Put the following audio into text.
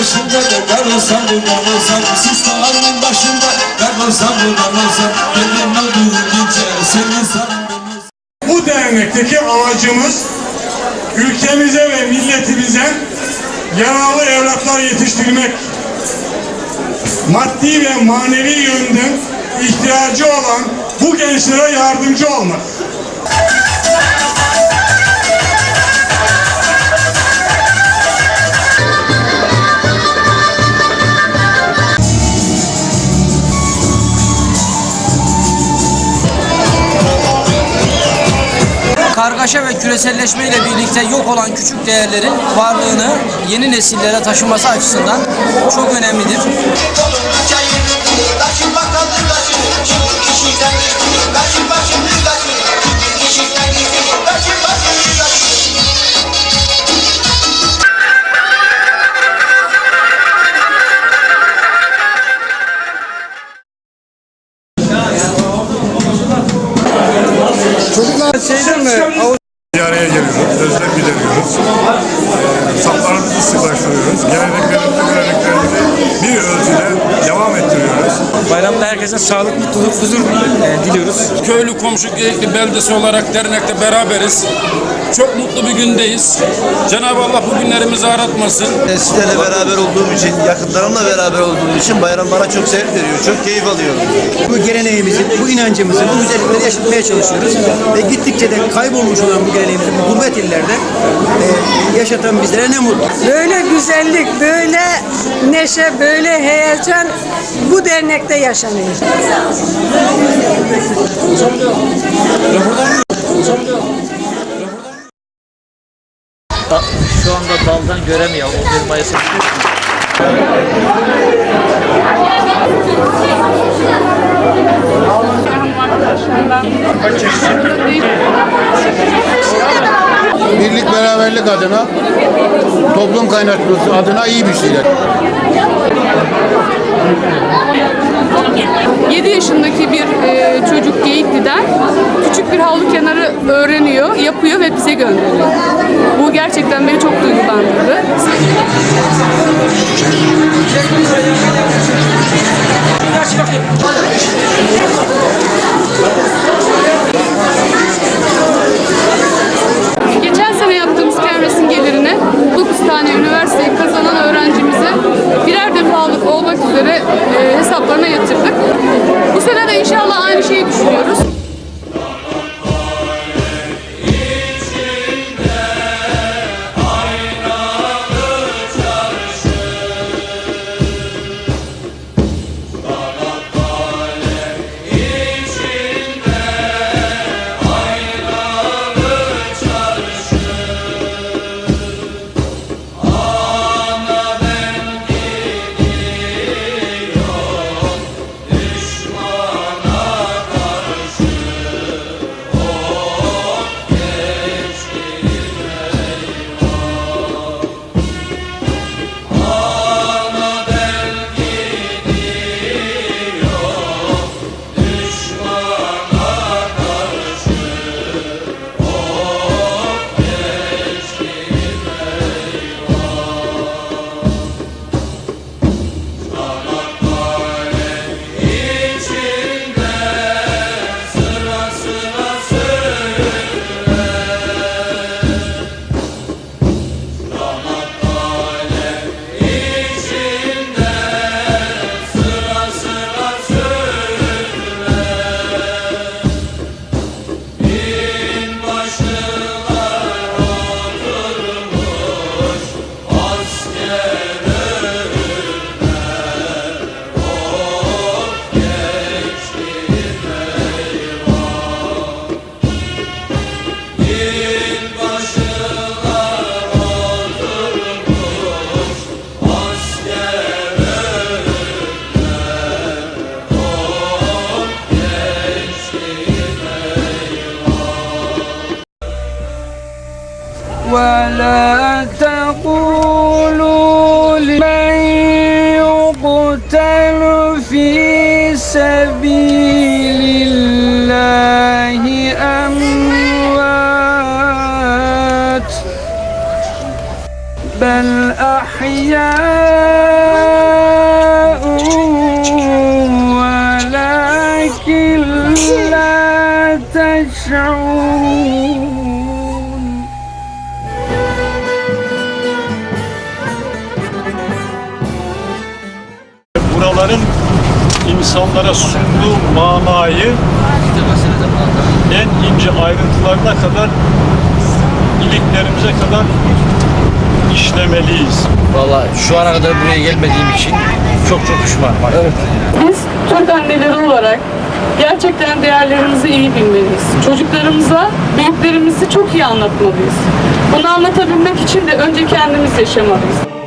olsam buradan olsam Sistanın başında Ben olsam buradan Benim olduğum gece Seni sarım ben olsam Bu dernekteki amacımız ülkemize ve milletimize yararlı evlatlar yetiştirmek, maddi ve manevi yönden ihtiyacı olan bu gençlere yardımcı olmak. Kargaşa ve küreselleşme ile birlikte yok olan küçük değerlerin varlığını yeni nesillere taşıması açısından çok önemlidir. Bir araya geliyoruz, özlem gideriyoruz. Bayramda herkese sağlık, mutluluk, huzur e, diliyoruz. köylü komşu Geyikli beldesi olarak dernekte beraberiz. Çok mutlu bir gündeyiz. Cenab-ı Allah bu günlerimizi aratmasın. Sizlerle beraber olduğum için, yakınlarımla beraber olduğum için bayram bana çok zevk veriyor. Çok keyif alıyorum. bu geleneğimizi, bu inancımızı, bu güzellikleri yaşatmaya çalışıyoruz. Ve gittikçe de kaybolmuş olan bu geleneğimizi bu gurbet illerde e, yaşatan bizlere ne mutlu. Böyle güzellik, böyle neşe, böyle heyecan bu dernekte yaşanıyor. Şu anda daldan göremiyor. 11 Mayıs'ın Birlik beraberlik adına, toplum kaynaşması adına iyi bir şeyler. 7 yaşındaki bir e, çocuk Geyikli'den küçük bir havlu kenarı öğreniyor, yapıyor ve bize gönderiyor. Bu gerçekten beni çok duygulandırdı. يقتل في سبيل الله أموات. بل أحياء ولكن لا تشعرون insanlara sunduğu manayı en ince ayrıntılarına kadar iliklerimize kadar işlemeliyiz. Valla şu ana kadar buraya gelmediğim için çok çok pişmanım. Evet. Biz Türk anneleri olarak gerçekten değerlerimizi iyi bilmeliyiz. Çocuklarımıza büyüklerimizi çok iyi anlatmalıyız. Bunu anlatabilmek için de önce kendimiz yaşamalıyız.